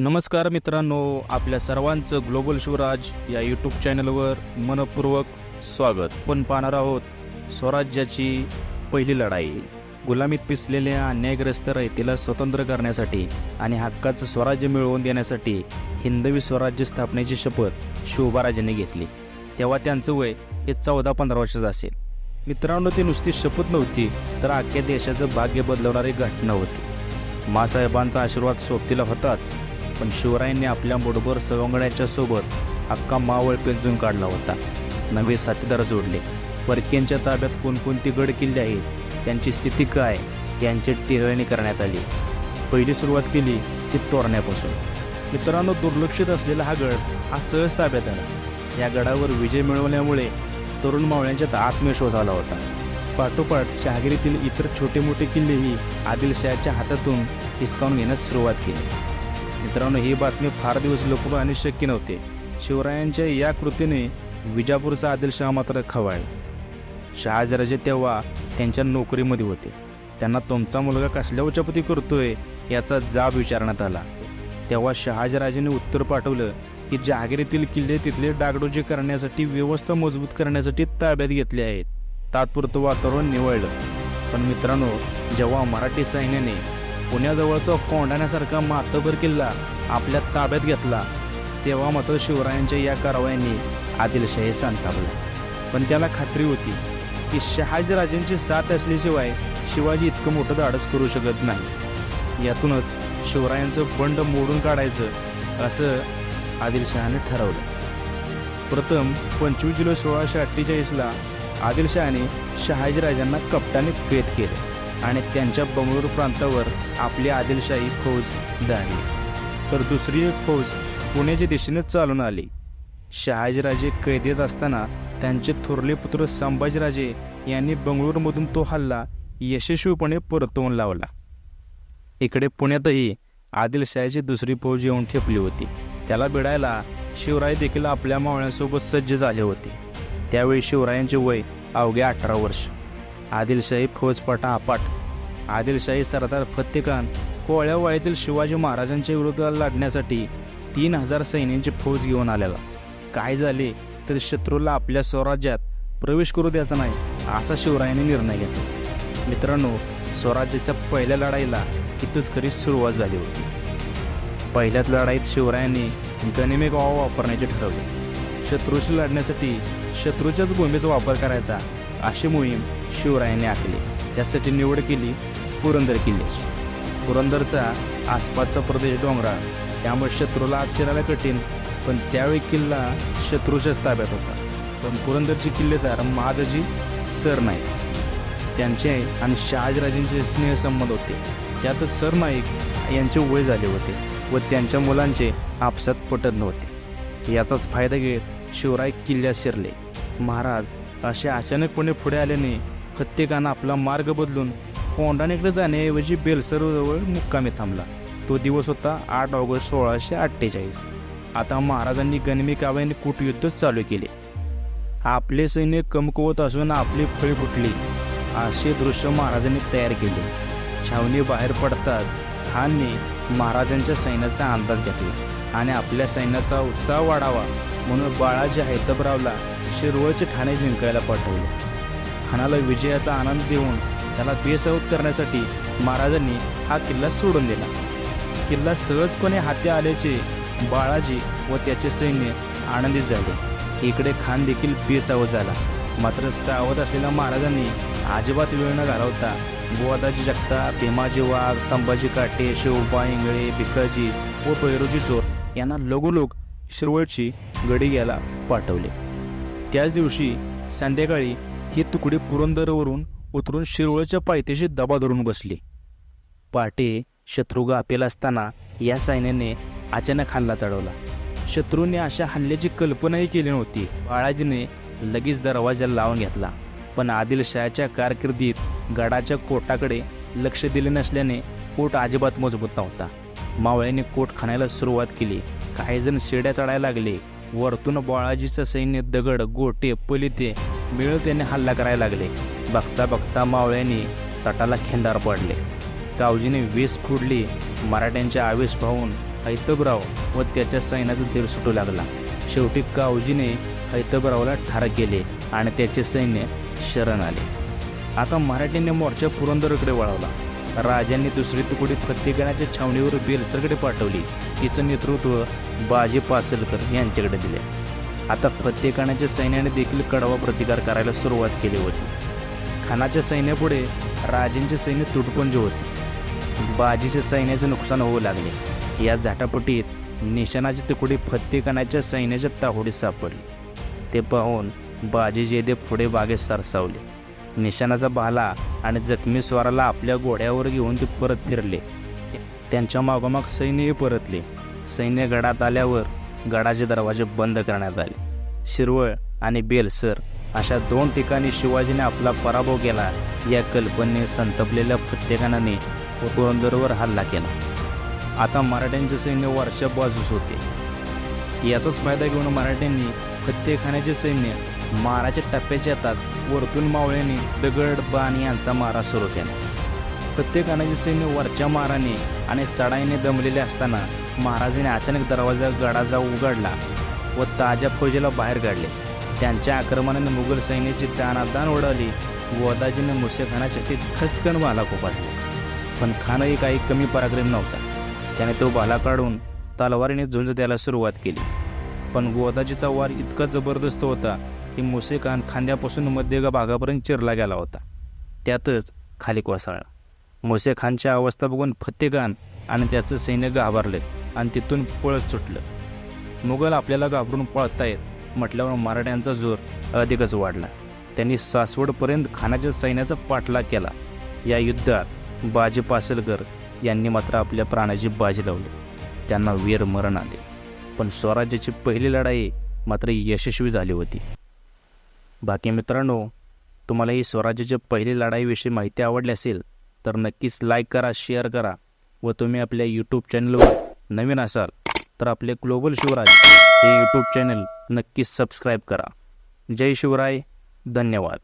नमस्कार मित्रांनो आपल्या सर्वांचं ग्लोबल शिवराज या यूट्यूब चॅनलवर मनपूर्वक स्वागत. पण पाहणार आहोत स्वराज्याची पहिली लढाई. गुलामीत पिसलेल्या अन्यायग्रस्त रयतेला स्वतंत्र करण्यासाठी आणि हक्काचं स्वराज्य मिळवून देण्यासाठी हिंदवी स्वराज्य स्थापनेची शपथ शिवबाराजांनी घेतली. तेव्हा त्यांचं वय हे चौदा पंधरा वर्षाचं असेल. मित्रांनो ती नुसती शपथ नव्हती तर अख्ख्या देशाचं भाग्य बदलवणारी घटना होती. मासाहेबांचा आशीर्वाद सोबतीला होताच पण शिवरायांनी आपल्या मुठभर सवंगड्याच्या सोबत अख्खा मावळ पेंजून काढला होता. नवे साथीदार जोडले. परक्यांच्या ताब्यात कोणकोणती गड किल्ले आहेत? त्यांची स्थिती काय? यांची टिरळणी करण्यात आली. पहिली सुरुवात केली ती तोरण्यापासून. मित्रांनो दुर्लक्षित असलेला हा गड हा सहज ताब्यात आला. या गडावर विजय मिळवल्यामुळे तरुण मावळ्यांच्यात आत्मविश्वास आला होता. पाठोपाठ शहागिरीतील इतर छोटे मोठे किल्लेही आदिलशहाच्या हातातून हिसकावून घेण्यास सुरुवात केली. मित्रांनो ही बातमी फार दिवस लोक आणि शक्य नव्हते. शिवरायांच्या या कृतीने विजापूरचा आदिलशहा मात्र खवाळ शहाजराजे तेव्हा त्यांच्या नोकरीमध्ये होते. त्यांना तुमचा मुलगा कसल्या उचापती करतोय याचा जाब विचारण्यात आला. तेव्हा शहाजराजेने उत्तर पाठवलं की जहागिरीतील किल्ले तिथले डागडोजी करण्यासाठी व्यवस्था मजबूत करण्यासाठी ताब्यात घेतले आहेत. तात्पुरतं वातावरण निवळलं. पण मित्रांनो जेव्हा मराठी सैन्याने पुण्याजवळचा कोंडाण्यासारखा मातभर किल्ला आपल्या ताब्यात घेतला. तेव्हा मात्र शिवरायांच्या या कारवायांनी आदिलशाही संतापला. पण त्याला खात्री होती की शहाजीराजांची साथ असल्याशिवाय शिवाजी इतकं मोठं धाडस करू शकत नाही. यातूनच शिवरायांचं बंड मोडून काढायचं असं आदिलशहाने ठरवलं. प्रथम पंचवीस जुलै सोळाशे अठ्ठेचाळीसला आदिलशहाने शहाजीराजांना कपटाने कैद केले. आणि त्यांच्या बंगळुरू प्रांतावर आपली आदिलशाही फौज धाडली तर दुसरी एक फौज पुण्याच्या दिशेने चालून आली. शहाजीराजे कैदेत असताना त्यांचे थोरले पुत्र संभाजीराजे यांनी बंगळुरूमधून तो हल्ला यशस्वीपणे परतवून लावला. इकडे पुण्यातही आदिलशाहीची दुसरी फौज येऊन ठेपली होती. त्याला भिडायला शिवराय देखील आपल्या मावळ्यांसोबत सज्ज झाले होते. त्यावेळी शिवरायांचे वय अवघे अठरा वर्ष. आदिलशाही फौजपटा अपाट आदिलशाही सरदार फत्तेखान कोळ्या शिवाजी महाराजांच्या विरोधात लढण्यासाठी तीन हजार सैन्यांची फौज घेऊन आलेला. काय झाले तर शत्रूला आपल्या स्वराज्यात प्रवेश करू द्यायचा नाही असा शिवरायांनी निर्णय घेतला. मित्रांनो स्वराज्याच्या पहिल्या लढाईला इथंच खरी सुरुवात झाली होती. पहिल्याच लढाईत शिवरायांनी गनिमे गाव वापरण्याचे ठरवले. शत्रूशी लढण्यासाठी शत्रूच्याच भूमीचा वापर करायचा अशी मोहीम शिवरायाने आखले. त्यासाठी निवड केली पुरंदर किल्ल्याची पुरंदरचा आसपासचा प्रदेश डोंगराळ. त्यामुळे शत्रूला आज शिरायला कठीण पण त्यावेळी किल्ला शत्रूच्याच ताब्यात होता. पण पुरंदरचे किल्लेदार महादजी सर नाईक. त्यांचे आणि शहाजीराजेंचे स्नेहसंबंध होते. त्यातच सर नाईक यांचे वय झाले होते व त्यांच्या मुलांचे आपसात पटत नव्हते. याचाच फायदा घेत शिवराय किल्ल्यात शिरले. महाराज असे अचानकपणे पुढे आल्याने प्रत्येकानं आपला मार्ग बदलून पोंडानेकडे जाण्याऐवजी बेलसरजवळ मुक्कामी थांबला. तो दिवस होता आठ ऑगस्ट सोळाशे अठ्ठेचाळीस. आता महाराजांनी गणमी काव्याने कुटयुद्ध चालू केले. आपले सैन्य कमकुवत असून आपली फळी फुटली. असे दृश्य महाराजांनी तयार केले. छावणी बाहेर पडताच खानने महाराजांच्या सैन्याचा अंदाज घेतला आणि आपल्या सैन्याचा उत्साह वाढावा म्हणून बाळाजी हैतबरावला शिरवळचे ठाणे जिंकायला पाठवले. खानाला विजयाचा आनंद देऊन त्याला बेसावत करण्यासाठी महाराजांनी हा किल्ला सोडून दिला. किल्ला सहजपणे हाती आल्याचे बाळाजी व त्याचे सैन्य आनंदित झाले. इकडे खान देखील बेसावत झाला. मात्र सावध असलेल्या महाराजांनी अजिबात वेळ न घालवता बुवादाजी जगताप भीमाजी वाघ संभाजी काटे शिवबा इंगळे भिकाजी व पैरोजी चोर यांना लगोलोग शिरवळची गडी घ्यायला पाठवले. त्याच दिवशी संध्याकाळी ही तुकडे पुरंदरवरून उतरून शिरोळच्या पायथ्याशी दबा धरून बसले. पाटे शत्रुघ आपेला असताना या सैन्याने अचानक हल्ला चढवला. शत्रूने अशा हल्ल्याची कल्पनाही केली नव्हती. बाळाजीने लगेच दरवाजा लावून घेतला. पण आदिलशहाच्या कारकिर्दीत गडाच्या कोटाकडे लक्ष दिले नसल्याने कोट अजिबात मजबूत नव्हता. मावळ्याने कोट खाण्याला सुरुवात केली. काही जण शिड्या चढायला लागले. वरतून बाळाजीचं सैन्य दगड गोटे पलिते मिळतेने हल्ला करायला लागले. बघता बघता मावळ्यांनी तटाला खिंडार पडले. कावजीने वेस फोडली मराठ्यांच्या आवेश पाहून हैतबराव व त्याच्या सैन्याचा धीर सुटू लागला. शेवटी कावजीने हैतबरावला ठार केले आणि त्याचे सैन्य शरण आले. आता मराठ्यांनी मोर्चा पुरंदरकडे वळवला. राजांनी दुसरी तुकडी फत्तेगणाच्या छावणीवर बेलसरकडे पाठवली. तिचं नेतृत्व बाजी पासलकर यांच्याकडे दिले. आता फत्तेखानाच्या सैन्याने देखील कडवा प्रतिकार करायला सुरुवात केली होती. खानाच्या सैन्यापुढे राजेंचे सैन्य तुटपुंज होते. बाजीच्या सैन्याचे नुकसान होऊ लागले. या झाटापटीत निशाणाची तुकडी फत्तेखानाच्या सैन्याच्या ताहुडीत सापडली. ते पाहून बाजी जेदे पुढे बागेत सरसावले. निशाणाचा भाला आणि जखमी स्वाराला आपल्या घोड्यावर घेऊन ते परत फिरले. त्यांच्या मागोमाग सैन्यही परतले. सैन्य गडात आल्यावर गडाचे दरवाजे बंद करण्यात आले. शिरवळ आणि बेलसर अशा दोन ठिकाणी शिवाजीने आपला पराभव केला या कल्पनेने संतपलेल्या फत्तेखानाने पुरंदरवर हल्ला केला. आता मराठ्यांचे सैन्य वरच्या बाजूस होते. याचाच फायदा घेऊन मराठ्यांनी फत्तेखानाचे सैन्य माराच्या टप्प्याच्या येताच वरतून मावळ्याने दगड बाण यांचा मारा सुरू केला. फत्तेखानाचे सैन्य वरच्या माराने आणि चढाईने दमलेले असताना महाराजांनी अचानक दरवाजा गडाजा उघडला व ताज्या फौजेला बाहेर काढले. त्यांच्या आक्रमणाने मुघल सैन्याची दानादान उडाली गोदाजीने मुसेखानाच्या ते खसकन भाला खोपासले पण खानही काही कमी पराक्रम नव्हता. त्याने तो भाला काढून तलवारीने झुंज द्यायला सुरुवात केली. पण गोदाजीचा वार इतका जबरदस्त होता की मुसे खान खांद्यापासून मध्य भागापर्यंत चिरला गेला होता. त्यातच खाली कोसळला मुसे अवस्था बघून फत्तेखान आणि त्याचं सैन्य घाबरले. आणि तिथून पळत सुटलं. मुघल आपल्याला घाबरून पळतायत म्हटल्यावर मराठ्यांचा जोर अधिकच वाढला. त्यांनी सासवडपर्यंत खानाच्या सैन्याचा पाठलाग केला. या युद्धात बाजी पासलकर यांनी मात्र आपल्या प्राणाची बाजी लावली. त्यांना वीर मरण आले. पण स्वराज्याची पहिली लढाई मात्र यशस्वी झाली होती. बाकी मित्रांनो तुम्हाला ही स्वराज्याच्या पहिली लढाईविषयी माहिती आवडली असेल तर नक्कीच लाईक करा शेअर करा व तुम्ही आपल्या यूट्यूब चॅनलवर नवीन असाल तर आपले ग्लोबल शिवराज हे यूट्यूब चॅनल नक्कीच सबस्क्राईब करा. जय शिवराय. धन्यवाद.